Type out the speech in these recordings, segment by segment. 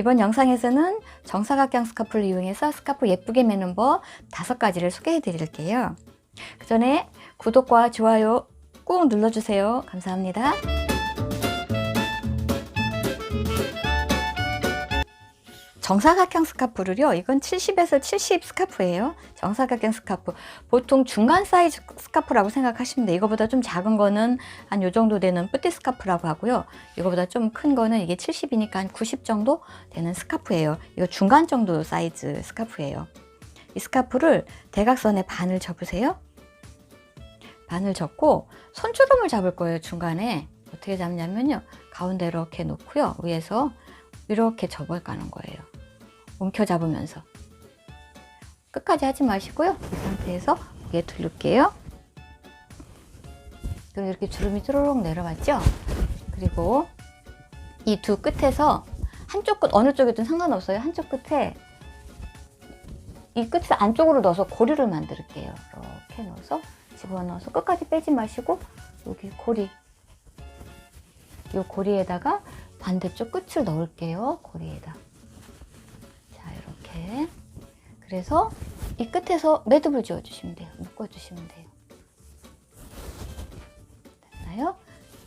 이번 영상에서는 정사각형 스카프를 이용해서 스카프 예쁘게 매는 법 다섯 가지를 소개해 드릴게요. 그 전에 구독과 좋아요 꾹 눌러주세요. 감사합니다. 정사각형 스카프를요. 이건 70에서 70 스카프예요. 정사각형 스카프. 보통 중간 사이즈 스카프라고 생각하시면 돼요. 이거보다 좀 작은 거는 한 요 정도 되는 뿌띠 스카프라고 하고요. 이거보다 좀 큰 거는 이게 70이니까 한 90 정도 되는 스카프예요. 이거 중간 정도 사이즈 스카프예요. 이 스카프를 대각선에 반을 접으세요. 반을 접고 손주름을 잡을 거예요. 중간에 어떻게 잡냐면요. 가운데 이렇게 놓고요. 위에서 이렇게 접어 가는 거예요. 움켜 잡으면서 끝까지 하지 마시고요. 이 상태에서 위에 둘릴게요. 그리고 이렇게 주름이 쭈르륵 내려왔죠? 그리고 이 두 끝에서 한쪽 끝 어느 쪽이든 상관없어요. 한쪽 끝에 이 끝을 안쪽으로 넣어서 고리를 만들게요. 이렇게 넣어서 집어넣어서 끝까지 빼지 마시고 여기 고리 이 고리에다가 반대쪽 끝을 넣을게요. 고리에다. 자, 이렇게. 그래서 이 끝에서 매듭을 지어주시면 돼요. 묶어주시면 돼요. 됐나요?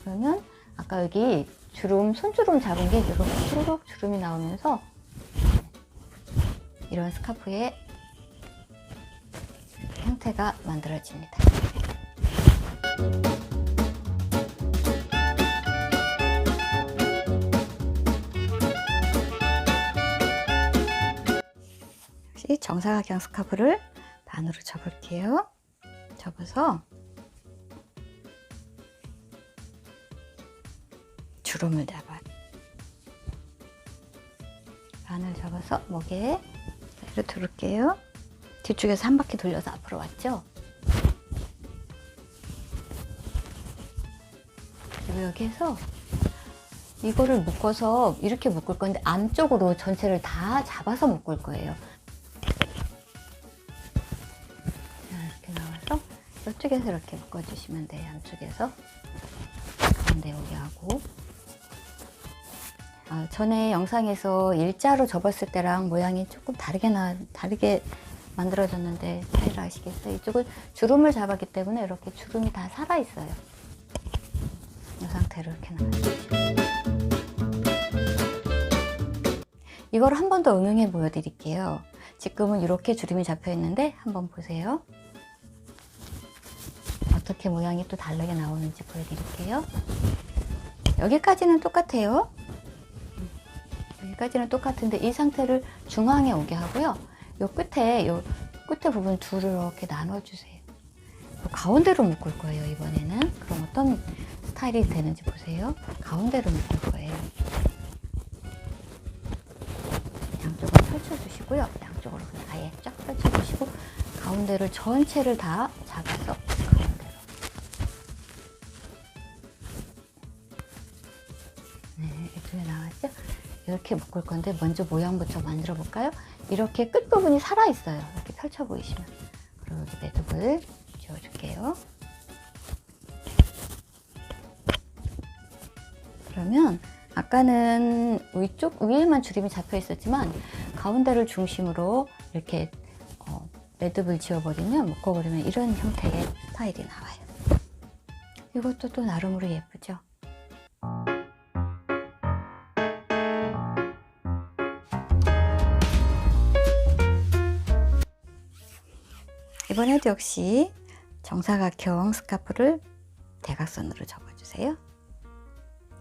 그러면 아까 여기 주름, 손주름 잡은 게 이렇게 쭈르륵 주름이 나오면서 이런 스카프의 형태가 만들어집니다. 다시 정사각형 스카프를 반으로 접을게요. 접어서 주름을 잡아요. 반을 접어서 목에 이렇게 두를게요. 뒤쪽에서 한 바퀴 돌려서 앞으로 왔죠? 그리고 여기에서 이거를 묶어서 이렇게 묶을 건데 안쪽으로 전체를 다 잡아서 묶을 거예요. 이쪽에서 이렇게 묶어주시면 돼요. 안쪽에서 가운데 여기 하고 아, 전에 영상에서 일자로 접었을 때랑 모양이 조금 다르게 나 다르게 만들어졌는데 차이를 아시겠어요? 이쪽은 주름을 잡았기 때문에 이렇게 주름이 다 살아 있어요. 이 상태로 이렇게 나와요. 이걸 한 번 더 응용해 보여드릴게요. 지금은 이렇게 주름이 잡혀 있는데 한번 보세요. 어떻게 모양이 또 다르게 나오는지 보여드릴게요. 여기까지는 똑같아요. 여기까지는 똑같은데 이 상태를 중앙에 오게 하고요. 요 끝에 요 끝에 부분 둘을 이렇게 나눠주세요. 요 가운데로 묶을 거예요 이번에는. 그럼 어떤 스타일이 되는지 보세요. 가운데로 묶을 거예요. 양쪽을 펼쳐주시고요. 양쪽으로 아예 쫙 펼쳐주시고 가운데를 전체를 다 네, 이쪽에 나왔죠? 이렇게 묶을 건데 먼저 모양부터 만들어 볼까요? 이렇게 끝부분이 살아 있어요. 이렇게 펼쳐 보이시면. 그리고 여기 매듭을 지어줄게요. 그러면 아까는 위쪽 위에만 주름이 잡혀 있었지만 가운데를 중심으로 이렇게 어, 매듭을 지어버리면 묶어버리면 이런 형태의 스타일이 나와요. 이것도 또 나름으로 예쁘죠? 이번에도 역시 정사각형 스카프를 대각선으로 접어주세요.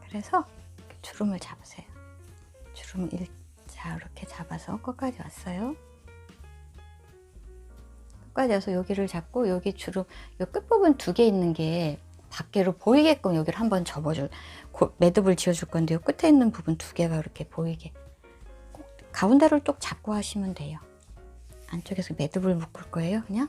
그래서 주름을 잡으세요. 주름 일자 이렇게 잡아서 끝까지 왔어요. 끝까지 와서 여기를 잡고 여기 주름 요 끝부분 두 개 있는 게 밖으로 보이게끔 여기를 한번 접어줄 고- 매듭을 지어줄 건데 요 끝에 있는 부분 두 개가 이렇게 보이게 꼭 가운데를 또 잡고 하시면 돼요. 안쪽에서 매듭을 묶을 거예요, 그냥.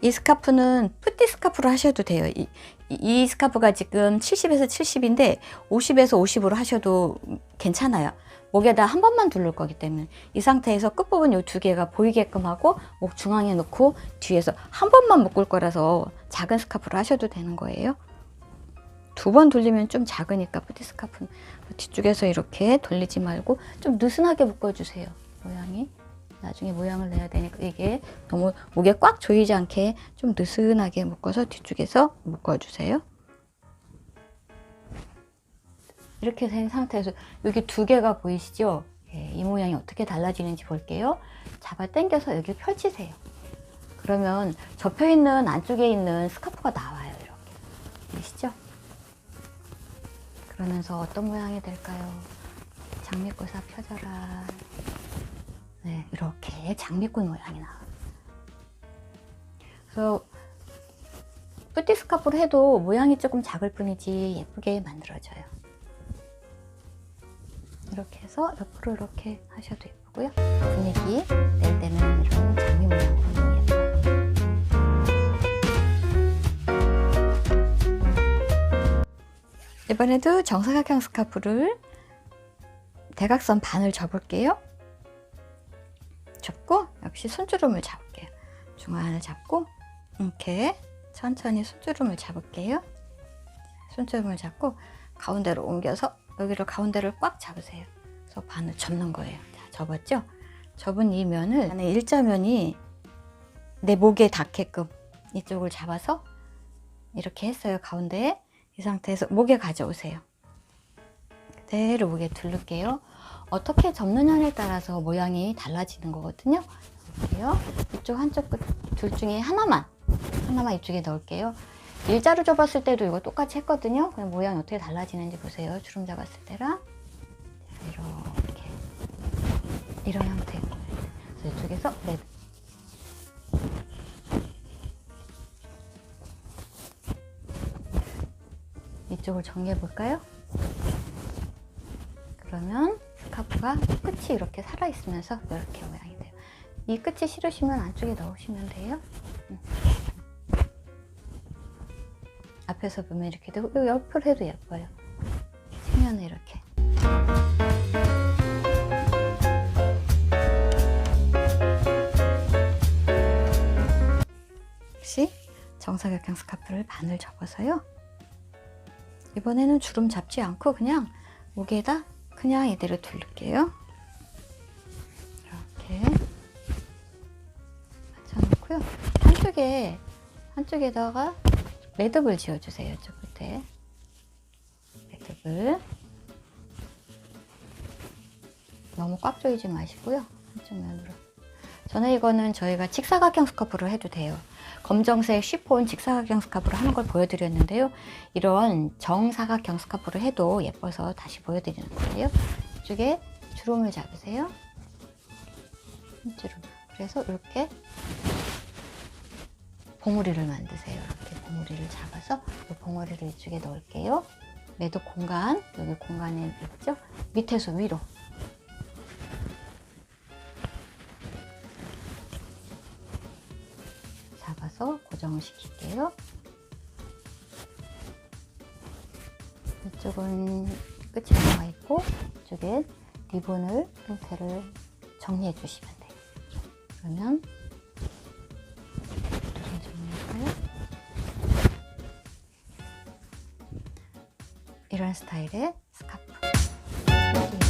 이 스카프는 푸티 스카프로 하셔도 돼요. 이, 이- 이 스카프가 지금 70에서 70인데 50에서 50으로 하셔도 괜찮아요. 목에다 한 번만 두를 거기 때문에 이 상태에서 끝부분 이 두 개가 보이게끔 하고 목 중앙에 놓고 뒤에서 한 번만 묶을 거라서 작은 스카프로 하셔도 되는 거예요. 두 번 돌리면 좀 작으니까 뿌티 스카프는 뒤쪽에서 이렇게 돌리지 말고 좀 느슨하게 묶어주세요. 모양이. 나중에 모양을 내야 되니까 이게 너무 목에 꽉 조이지 않게 좀 느슨하게 묶어서 뒤쪽에서 묶어주세요. 이렇게 된 상태에서 여기 두 개가 보이시죠? 예, 이 모양이 어떻게 달라지는지 볼게요. 잡아 당겨서 여기 펼치세요. 그러면 접혀 있는 안쪽에 있는 스카프가 나와요. 이렇게 보이시죠? 그러면서 어떤 모양이 될까요? 장미꽃아 펴져라. 네, 이렇게 장미꽃 모양이 나와요. 그래서 뿌띠 스카프로 해도 모양이 조금 작을 뿐이지 예쁘게 만들어져요. 이렇게 해서 옆으로 이렇게 하셔도 예쁘고요. 분위기 낼 때는 이런 장미 모양으로 예뻐요. 이번에도 정사각형 스카프를 대각선 반을 접을게요. 접고 역시 손주름을 잡을게요. 중안을 잡고 이렇게 천천히 손주름을 잡을게요. 손주름을 잡고 가운데로 옮겨서 여기를 가운데를 꽉 잡으세요. 그래서 반을 접는 거예요. 자, 접었죠? 접은 이 면을 일자면이 내 목에 닿게끔 이쪽을 잡아서 이렇게 했어요. 가운데에 이 상태에서 목에 가져오세요. 그대로 목에 두를게요. 어떻게 접느냐에 따라서 모양이 달라지는 거거든요. 볼게요. 이쪽 한쪽 끝 둘 중에 하나만 하나만 이쪽에 넣을게요. 일자로 접었을 때도 이거 똑같이 했거든요. 그럼 모양이 어떻게 달라지는지 보세요. 주름 잡았을 때랑 이렇게 이런 형태. 그래서 이쪽에서 네. 이쪽을 정리해 볼까요? 그러면 스카프가 끝이 이렇게 살아 있으면서 이렇게 모양이 돼요. 이 끝이 싫으시면 안쪽에 넣으시면 돼요. 음. 앞에서 보면 이렇게 되고 요 옆으로 해도 예뻐요. 측면에 이렇게. 역시 정사각형 스카프를 반을 접어서요. 이번에는 주름 잡지 않고 그냥 목에다 그냥 이대로 둘릴게요. 이렇게 맞춰놓고요. 한쪽에 한쪽에다가 매듭을 지어주세요. 저 끝에 매듭을 너무 꽉 조이지 마시고요. 한쪽 면으로. 저는 이거는 저희가 직사각형 스카프로 해도 돼요. 검정색 쉬폰 직사각형 스카프로 하는 걸 보여드렸는데요. 이런 정사각형 스카프로 해도 예뻐서 다시 보여드리는 거예요. 이쪽에 주름을 잡으세요. 주름. 그래서 이렇게 봉우리를 만드세요. 이렇게 봉우리를 잡아서 이 봉우리를 이쪽에 넣을게요. 매듭 공간, 여기 공간에 있죠? 밑에서 위로. 잡아서 고정을 시킬게요. 이쪽은 끝이 나와 있고, 이쪽에 리본을 형태를 정리해 주시면 돼요. 그러면? 이런 스타일의 스카프.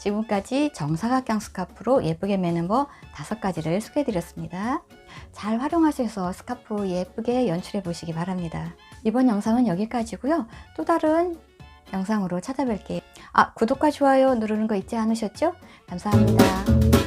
지금까지 정사각형 스카프로 예쁘게 매는 법 다섯 가지를 소개해드렸습니다. 잘 활용하셔서 스카프 예쁘게 연출해 보시기 바랍니다. 이번 영상은 여기까지고요. 또 다른 영상으로 찾아뵐게요. 아, 구독과 좋아요 누르는 거 잊지 않으셨죠? 감사합니다.